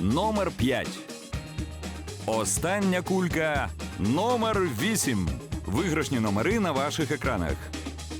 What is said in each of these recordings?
Номер 5. Остання кулька номер 8. Виграшні номери на ваших екранах.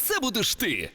це будеш ти.